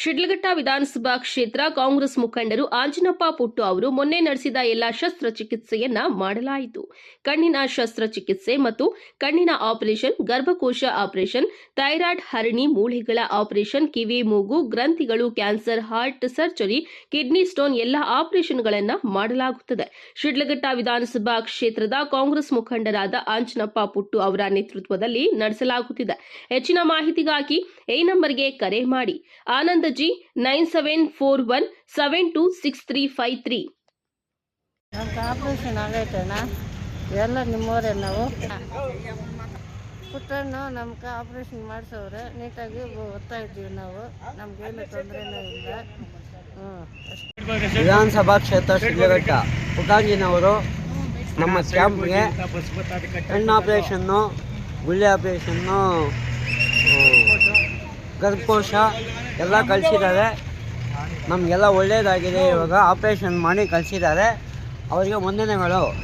ಶಿಡ್ಲಘಟ್ಟ ವಿಧಾನಸಭಾ ಕ್ಷೇತ್ರ ಕಾಂಗ್ರೆಸ್ ಮುಖಂಡರು ಆಂಜನಪ್ಪ ಪುಟ್ಟು ಅವರು ಮೊನ್ನೆ ನಡೆಸಿದ ಎಲ್ಲ ಶಸ್ತ್ರಚಿಕಿತ್ಸೆಯನ್ನ ಮಾಡಲಾಯಿತು. ಕಣ್ಣಿನ ಶಸ್ತ್ರಚಿಕಿತ್ಸೆ ಮತ್ತು ಕಣ್ಣಿನ ಆಪರೇಷನ್, ಗರ್ಭಕೋಶ ಆಪರೇಷನ್, ಥೈರಾಯ್ಡ್ ಹರಣಿ ಮೂಳೆಗಳ ಆಪರೇಷನ್, ಕಿವಿ, ಮೂಗು, ಗ್ರಂಥಿಗಳು, cancer, heart surgery, kidney stone ಎಲ್ಲ ಆಪರೇಷನ್ಗಳನ್ನ ಮಾಡಲಾಗುತ್ತದೆ. ಶಿಡ್ಲಘಟ್ಟ ವಿಧಾನಸಭಾ ಕ್ಷೇತ್ರದ ಕಾಂಗ್ರೆಸ್ ಮುಖಂಡರಾದ ಆಂಜನಪ್ಪ ಪುಟ್ಟು ಅವರ ನೇತೃತ್ವದಲ್ಲಿ ನಡೆಸಲಾಗುತ್ತಿದೆ. ಹೆಚ್ಚಿನ ಮಾಹಿತಿಗಾಗಿ ಈ ನಂಬರ್ಗೆ ಕರೆ ಮಾಡಿ. Anandji nine seven four one seven two six three five three. ನಮ್ಗೆ ಆಪ್ರೇಷನ್ ಆಗೈತಣ್ಣ ಎಲ್ಲ ನಿಮ್ಮವರೇ ನಾವು. ಪುಟ್ಟಣ್ಣು ನಮ್ಗೆ ಆಪ್ರೇಷನ್ ಮಾಡಿಸೋರೆ ನೀಟಾಗಿ ಓದ್ತಾ ಇದ್ದೀವಿ ನಾವು. ನಮಗೇನು ತೊಂದರೆ ಇಲ್ಲ. ವಿಧಾನಸಭಾ ಕ್ಷೇತ್ರ ಶಿಡ್ಲಘಟ್ಟ ಪುಟಾಂಜಿನವರು ನಮ್ಮ ಕ್ಯಾಂಪ್ಗೆ ಕಣ್ಣು ಆಪ್ರೇಷನ್ನು ಗುಳ್ಳೆ ಆಪ್ರೇಷನ್ನು ಗರ್ಭಕೋಶ ಎಲ್ಲ ಕಳಿಸಿದ್ದಾರೆ. ನಮಗೆಲ್ಲ ಒಳ್ಳೆಯದಾಗಿದೆ ಇವಾಗ. ಆಪ್ರೇಷನ್ ಮಾಡಿ ಕಳಿಸಿದ್ದಾರೆ. ಅವರಿಗೆ ವಂದನೆಗಳು.